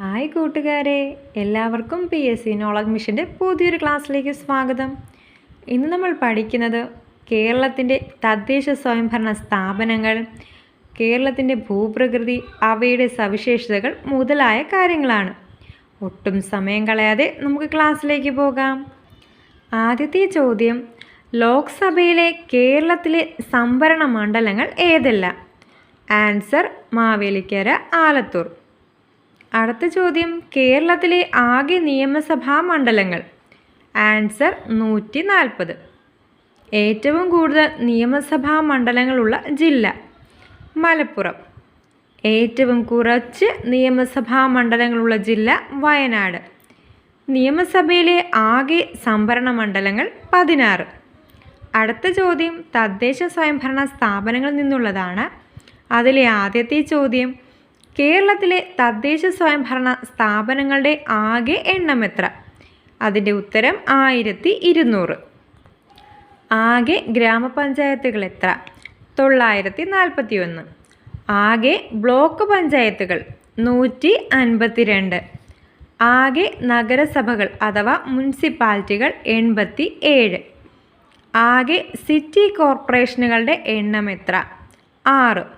Hi കൂട്ടുകാരെ എല്ലാവർക്കും P S C knowledge മിഷന്റെ പുതിയൊരു ക്ലാസ്സിലേക്ക് സ്വാഗതം. ഇന്ന് നമ്മൾ പഠിക്കുന്നത് കേരളത്തിന്റെ തദ്ദേശ സ്വയംഭരണ സ്ഥാപനങ്ങൾ കേരളത്തിന്റെ ഭൂപ്രകൃതി അവയുടെ സവിശേഷതകൾ മുതലായ കാര്യങ്ങളാണ്. ഒട്ടും സമയം കളയാതെ നമുക്ക് ക്ലാസ്സിലേക്ക് പോകാം. ആദ്യത്തെ ചോദ്യം ലോക്സഭയിലെ കേരളത്തിലെ സംവരണ മണ്ഡലങ്ങൾ ഏതെല്ലാം? ആൻസർ മാവേലിക്കര ആലത്തൂർ. അടുത്ത ചോദ്യം. കേരളത്തിലെ ആകെ നിയമസഭാ മണ്ഡലങ്ങൾ. ആൻസർ നൂറ്റി നാൽപ്പത് ഏറ്റവും കൂടുതൽ നിയമസഭാ മണ്ഡലങ്ങളുള്ള ജില്ല. മലപ്പുറം. ഏറ്റവും കുറച്ച് നിയമസഭാ മണ്ഡലങ്ങളുള്ള ജില്ല വയനാട്. നിയമസഭയിലെ ആകെ സംഭരണ മണ്ഡലങ്ങൾ പതിനാറ്. അടുത്ത ചോദ്യം. തദ്ദേശ സ്വയംഭരണ സ്ഥാപനങ്ങളിൽ നിന്നുള്ളതാണ്. അതിലെ ആദ്യത്തെ ചോദ്യം. കേരളത്തിലെ തദ്ദേശ സ്വയംഭരണ സ്ഥാപനങ്ങളുടെ ആകെ എണ്ണം എത്ര? അതിന്റെ ഉത്തരം ആയിരത്തി ഇരുന്നൂറ്. ആകെ ഗ്രാമപഞ്ചായത്തുകൾ എത്ര? തൊള്ളായിരത്തി നാൽപ്പത്തി ഒന്ന് ആകെ ബ്ലോക്ക് പഞ്ചായത്തുകൾ നൂറ്റി അൻപത്തിരണ്ട്. ആകെ നഗരസഭകൾ അഥവാ മുനിസിപ്പാലിറ്റികൾ എൺപത്തി ഏഴ് ആകെ സിറ്റി കോർപ്പറേഷനുകളുടെ എണ്ണം എത്ര? ആറ്.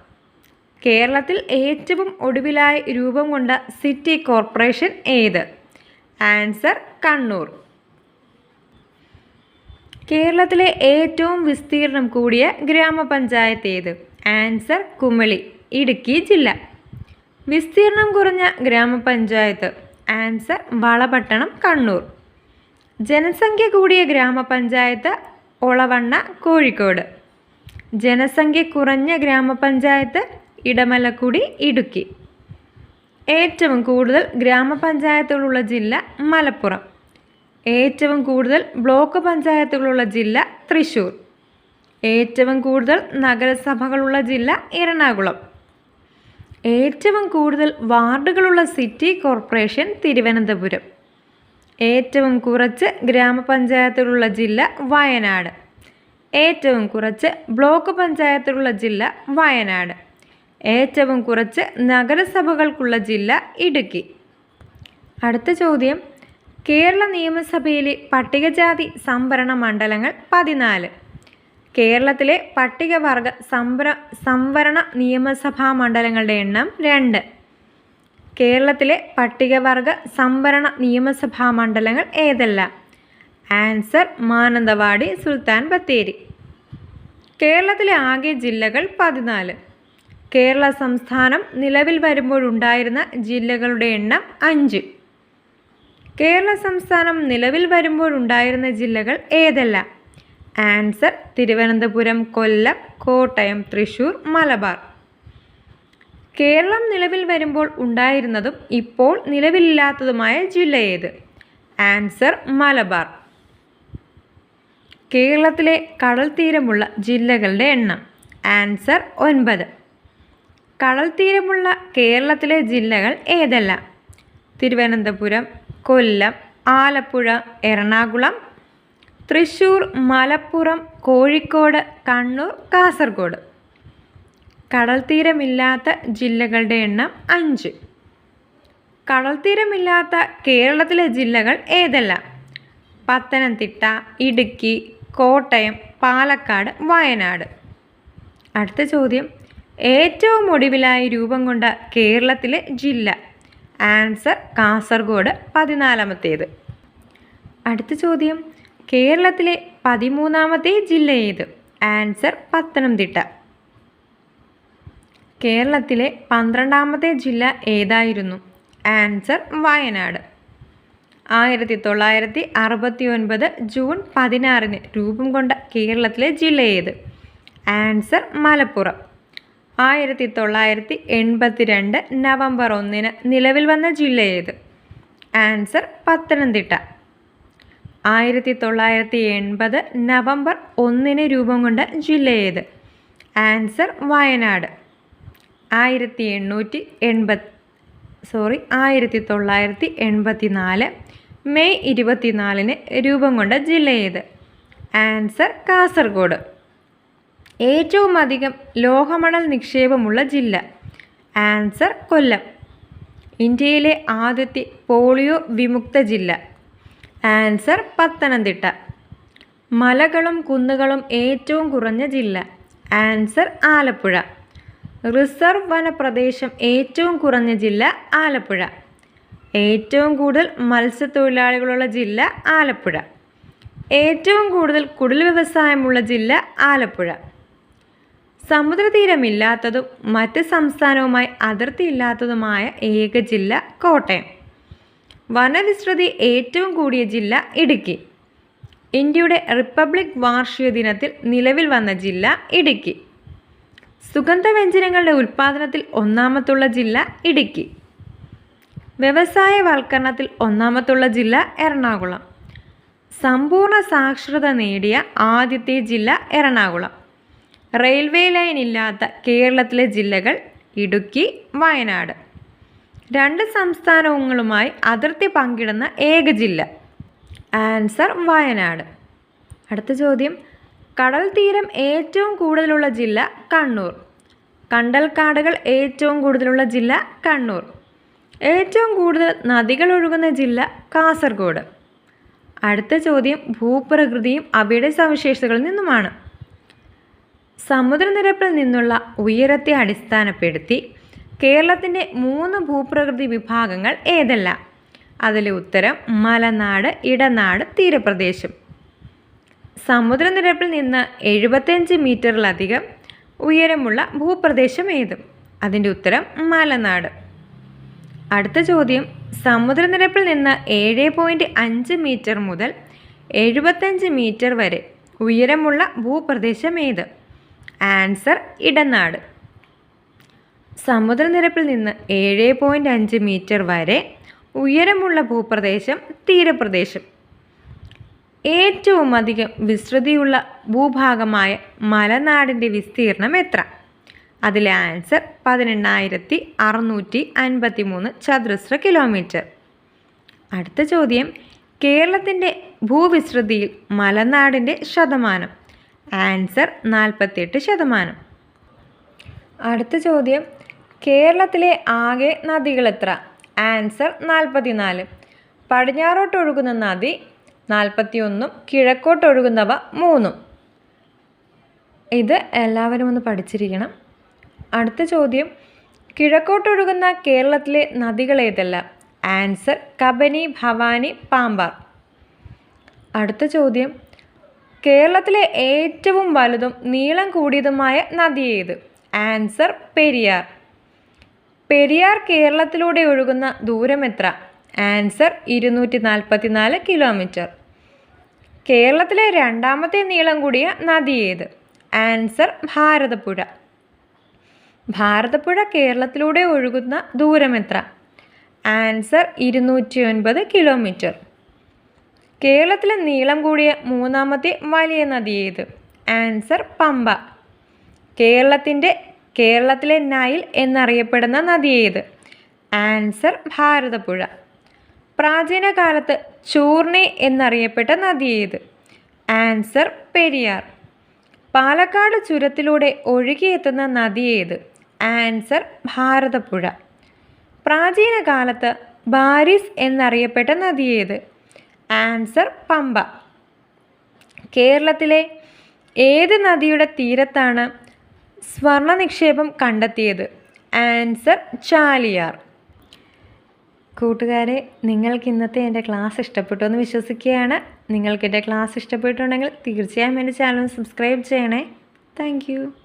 കേരളത്തിൽ ഏറ്റവും ഒടുവിലായി രൂപം കൊണ്ട സിറ്റി കോർപ്പറേഷൻ ഏത്? ആൻസർ കണ്ണൂർ. കേരളത്തിലെ ഏറ്റവും വിസ്തീർണം കൂടിയ ഗ്രാമപഞ്ചായത്ത് ഏത്? ആൻസർ കുമളി ഇടുക്കി ജില്ല. വിസ്തീർണം കുറഞ്ഞ ഗ്രാമപഞ്ചായത്ത്? ആൻസർ വളപട്ടണം കണ്ണൂർ. ജനസംഖ്യ കൂടിയ ഗ്രാമപഞ്ചായത്ത് ഒളവണ്ണ കോഴിക്കോട്. ജനസംഖ്യ കുറഞ്ഞ ഗ്രാമപഞ്ചായത്ത് ഇടമലക്കുടി ഇടുക്കി. ഏറ്റവും കൂടുതൽ ഗ്രാമപഞ്ചായത്തുകളുള്ള ജില്ല മലപ്പുറം. ഏറ്റവും കൂടുതൽ ബ്ലോക്ക് പഞ്ചായത്തുകളുള്ള ജില്ല തൃശൂർ. ഏറ്റവും കൂടുതൽ നഗരസഭകളുള്ള ജില്ല എറണാകുളം. ഏറ്റവും കൂടുതൽ വാർഡുകളുള്ള സിറ്റി കോർപ്പറേഷൻ തിരുവനന്തപുരം. ഏറ്റവും കുറച്ച് ഗ്രാമപഞ്ചായത്തുകളുള്ള ജില്ല വയനാട്. ഏറ്റവും കുറച്ച് ബ്ലോക്ക് പഞ്ചായത്തുകളുള്ള ജില്ല വയനാട്. ഏറ്റവും കുറച്ച് നഗരസഭകൾക്കുള്ള ജില്ല ഇടുക്കി. അടുത്ത ചോദ്യം. കേരള നിയമസഭയിലെ പട്ടികജാതി സംവരണ മണ്ഡലങ്ങൾ പതിനാല്. കേരളത്തിലെ പട്ടികവർഗ സംവര സംവരണ നിയമസഭാ മണ്ഡലങ്ങളുടെ എണ്ണം രണ്ട്. കേരളത്തിലെ പട്ടികവർഗ സംവരണ നിയമസഭാ മണ്ഡലങ്ങൾ ഏതെല്ലാം? ആൻസർ മാനന്തവാടി സുൽത്താൻ ബത്തേരി. കേരളത്തിലെ ആകെ ജില്ലകൾ പതിനാല്. കേരള സംസ്ഥാനം നിലവിൽ വരുമ്പോഴുണ്ടായിരുന്ന ജില്ലകളുടെ എണ്ണം അഞ്ച്. കേരള സംസ്ഥാനം നിലവിൽ വരുമ്പോഴുണ്ടായിരുന്ന ജില്ലകൾ ഏതെല്ലാം? ആൻസർ തിരുവനന്തപുരം കൊല്ലം കോട്ടയം തൃശൂർ മലബാർ. കേരളം നിലവിൽ വരുമ്പോൾ ഉണ്ടായിരുന്നതും ഇപ്പോൾ നിലവിലില്ലാത്തതുമായ ജില്ല ഏത്? ആൻസർ മലബാർ. കേരളത്തിലെ കടൽ തീരമുള്ള ജില്ലകളുടെ എണ്ണം. ആൻസർ ഒൻപത്. കടൽ തീരമുള്ള കേരളത്തിലെ ജില്ലകൾ ഏതെല്ലാം? തിരുവനന്തപുരം കൊല്ലം ആലപ്പുഴ എറണാകുളം തൃശ്ശൂർ മലപ്പുറം കോഴിക്കോട് കണ്ണൂർ കാസർഗോഡ്. കടൽ തീരമില്ലാത്ത ജില്ലകളുടെ എണ്ണം അഞ്ച്. കടൽ തീരമില്ലാത്ത കേരളത്തിലെ ജില്ലകൾ ഏതെല്ലാം? പത്തനംതിട്ട ഇടുക്കി കോട്ടയം പാലക്കാട് വയനാട്. അടുത്ത ചോദ്യം. ഏറ്റവും ഒടുവിലായി രൂപം കൊണ്ട കേരളത്തിലെ ജില്ല. ആൻസർ കാസർഗോഡ് പതിനാലാമത്തേത്. അടുത്ത ചോദ്യം. കേരളത്തിലെ പതിമൂന്നാമത്തെ ജില്ല ഏത്? ആൻസർ പത്തനംതിട്ട. കേരളത്തിലെ പന്ത്രണ്ടാമത്തെ ജില്ല ഏതായിരുന്നു? ആൻസർ വയനാട്. ആയിരത്തി തൊള്ളായിരത്തി അറുപത്തി ഒൻപത് ജൂൺ പതിനാറിന് രൂപം കൊണ്ട കേരളത്തിലെ ജില്ല ഏത്? ആൻസർ മലപ്പുറം. ആയിരത്തി തൊള്ളായിരത്തി എൺപത്തി രണ്ട് നവംബർ ഒന്നിന് നിലവിൽ വന്ന ജില്ല ഏത്? ആൻസർ പത്തനംതിട്ട. ആയിരത്തി തൊള്ളായിരത്തി എൺപത് നവംബർ ഒന്നിന് രൂപം കൊണ്ട ജില്ല ഏത്? ആൻസർ വയനാട്. ആയിരത്തി എണ്ണൂറ്റി എൺപത് സോറി ആയിരത്തി തൊള്ളായിരത്തി എൺപത്തി നാല് മെയ് ഇരുപത്തിനാലിന് രൂപം കൊണ്ട ജില്ല ഏത്? ആൻസർ കാസർഗോഡ്. ഏറ്റവും അധികം ലോഹമണൽ നിക്ഷേപമുള്ള ജില്ല. ആൻസർ കൊല്ലം. ഇന്ത്യയിലെ ആദ്യത്തെ പോളിയോ വിമുക്ത ജില്ല. ആൻസർ പത്തനംതിട്ട. മലകളും കുന്നുകളും ഏറ്റവും കുറഞ്ഞ ജില്ല. ആൻസർ ആലപ്പുഴ. റിസർവ് വനപ്രദേശം ഏറ്റവും കുറഞ്ഞ ജില്ല ആലപ്പുഴ. ഏറ്റവും കൂടുതൽ മത്സ്യത്തൊഴിലാളികളുള്ള ജില്ല ആലപ്പുഴ. ഏറ്റവും കൂടുതൽ കുടിൽ വ്യവസായമുള്ള ജില്ല ആലപ്പുഴ. സമുദ്രതീരമില്ലാത്തതും മറ്റ് സംസ്ഥാനവുമായി അതിർത്തിയില്ലാത്തതുമായ ഏക ജില്ല കോട്ടയം. വനവിസ്തൃതി ഏറ്റവും കൂടിയ ജില്ല ഇടുക്കി. ഇന്ത്യയുടെ റിപ്പബ്ലിക് വാർഷിക ദിനത്തിൽ നിലവിൽ വന്ന ജില്ല ഇടുക്കി. സുഗന്ധവ്യഞ്ജനങ്ങളുടെ ഉൽപ്പാദനത്തിൽ ഒന്നാമത്തുള്ള ജില്ല ഇടുക്കി. വ്യവസായ വ്യവസായവൽക്കരണത്തിൽ ഒന്നാമത്തുള്ള ജില്ല എറണാകുളം. സമ്പൂർണ സാക്ഷരത നേടിയ ആദ്യത്തെ ജില്ല എറണാകുളം. റെയിൽവേ ലൈൻ ഇല്ലാത്ത കേരളത്തിലെ ജില്ലകൾ ഇടുക്കി വയനാട്. രണ്ട് സംസ്ഥാനങ്ങളുമായി അതിർത്തി പങ്കിടുന്ന ഏക ജില്ല ആൻസർ വയനാട്. അടുത്ത ചോദ്യം. കടൽ തീരം ഏറ്റവും കൂടുതലുള്ള ജില്ല കണ്ണൂർ. കണ്ടൽക്കാടുകൾ ഏറ്റവും കൂടുതലുള്ള ജില്ല കണ്ണൂർ. ഏറ്റവും കൂടുതൽ നദികൾ ഒഴുകുന്ന ജില്ല കാസർഗോഡ്. അടുത്ത ചോദ്യം. ഭൂപ്രകൃതിയും അവയുടെ സവിശേഷതകളിൽ നിന്നുമാണ്. സമുദ്രനിരപ്പിൽ നിന്നുള്ള ഉയരത്തെ അടിസ്ഥാനപ്പെടുത്തി കേരളത്തിന്റെ മൂന്ന് ഭൂപ്രകൃതി വിഭാഗങ്ങൾ ഏതെല്ലാം? അതിലെ ഉത്തരം മലനാട് ഇടനാട് തീരപ്രദേശം. സമുദ്രനിരപ്പിൽ നിന്ന് എഴുപത്തഞ്ച് മീറ്ററിലധികം ഉയരമുള്ള ഭൂപ്രദേശം ഏത്? അതിന്റെ ഉത്തരം മലനാട്. അടുത്ത ചോദ്യം സമുദ്രനിരപ്പിൽ നിന്ന് ഏഴ് പോയിന്റ് അഞ്ച് മീറ്റർ മുതൽ എഴുപത്തഞ്ച് മീറ്റർ വരെ ഉയരമുള്ള ഭൂപ്രദേശം ഏത്? ആൻസർ ഇടനാട്. സമുദ്രനിരപ്പിൽ നിന്ന് ഏഴ് പോയിന്റ് അഞ്ച് മീറ്റർ വരെ ഉയരമുള്ള ഭൂപ്രദേശം തീരപ്രദേശം. ഏറ്റവും അധികം വിസ്തൃതിയുള്ള ഭൂഭാഗമായ മലനാടിന്റെ വിസ്തീർണം എത്ര? അതിലെ ആൻസർ പതിനെണ്ണായിരത്തി അറുന്നൂറ്റി അൻപത്തി മൂന്ന് ചതുരശ്ര കിലോമീറ്റർ. അടുത്ത ചോദ്യം കേരളത്തിന്റെ ഭൂവിസ്തൃതിയിൽ മലനാടിന്റെ ശതമാനം. ആൻസർ നാൽപ്പത്തിയെട്ട് ശതമാനം. അടുത്ത ചോദ്യം കേരളത്തിലെ ആകെ നദികൾ എത്ര? ആൻസർ നാൽപ്പത്തിനാല്. പടിഞ്ഞാറോട്ട് ഒഴുകുന്ന നദി നാൽപ്പത്തിയൊന്നും കിഴക്കോട്ടൊഴുകുന്നവ മൂന്നും. ഇത് എല്ലാവരും ഒന്ന് പഠിച്ചിരിക്കണം. അടുത്ത ചോദ്യം കിഴക്കോട്ടൊഴുകുന്ന കേരളത്തിലെ നദികൾ ഏതല്ല? ആൻസർ കബനി ഭവാനി പാമ്പാർ. അടുത്ത ചോദ്യം കേരളത്തിലെ ഏറ്റവും വലുതും നീളം കൂടിയതുമായ നദി ഏത് ആൻസർ പെരിയാർ. പെരിയാർ കേരളത്തിലൂടെ ഒഴുകുന്ന ദൂരം എത്ര? ആൻസർ ഇരുന്നൂറ്റി നാൽപ്പത്തി നാല് കിലോമീറ്റർ. കേരളത്തിലെ രണ്ടാമത്തെ നീളം കൂടിയ നദി ഏത് ആൻസർ ഭാരതപ്പുഴ. ഭാരതപ്പുഴ കേരളത്തിലൂടെ ഒഴുകുന്ന ദൂരം എത്ര? ആൻസർ ഇരുന്നൂറ്റി ഒൻപത് കിലോമീറ്റർ. കേരളത്തിലെ നീളം കൂടിയ മൂന്നാമത്തെ വലിയ നദി ഏത്? ആൻസർ പമ്പ. കേരളത്തിന്റെ കേരളത്തിലെ നൈൽ എന്നറിയപ്പെടുന്ന നദി ഏത്? ആൻസർ ഭാരതപ്പുഴ. പ്രാചീന കാലത്ത് ചൂർണി എന്നറിയപ്പെട്ട നദി ഏത്? ആൻസർ പെരിയാർ. പാലക്കാട് ചുരത്തിലൂടെ ഒഴുകിയെത്തുന്ന നദി ഏത്? ആൻസർ ഭാരതപ്പുഴ. പ്രാചീന കാലത്ത് ബാരിസ് എന്നറിയപ്പെട്ട നദി ഏത്? ആൻസർ പമ്പ. കേരളത്തിലെ ഏത് നദിയുടെ തീരത്താണ് സ്വർണ നിക്ഷേപം കണ്ടെത്തിയത്? ആൻസർ ചാലിയാർ. കൂട്ടുകാരെ നിങ്ങൾക്ക് ഇന്നത്തെ എന്റെ ക്ലാസ് ഇഷ്ടപ്പെട്ടു എന്ന് വിശ്വസിക്കുകയാണ്. നിങ്ങൾക്ക് എന്റെ ക്ലാസ് ഇഷ്ടപ്പെട്ടുണ്ടെങ്കിൽ തീർച്ചയായും എന്റെ ചാനൽ സബ്സ്ക്രൈബ് ചെയ്യണേ. താങ്ക്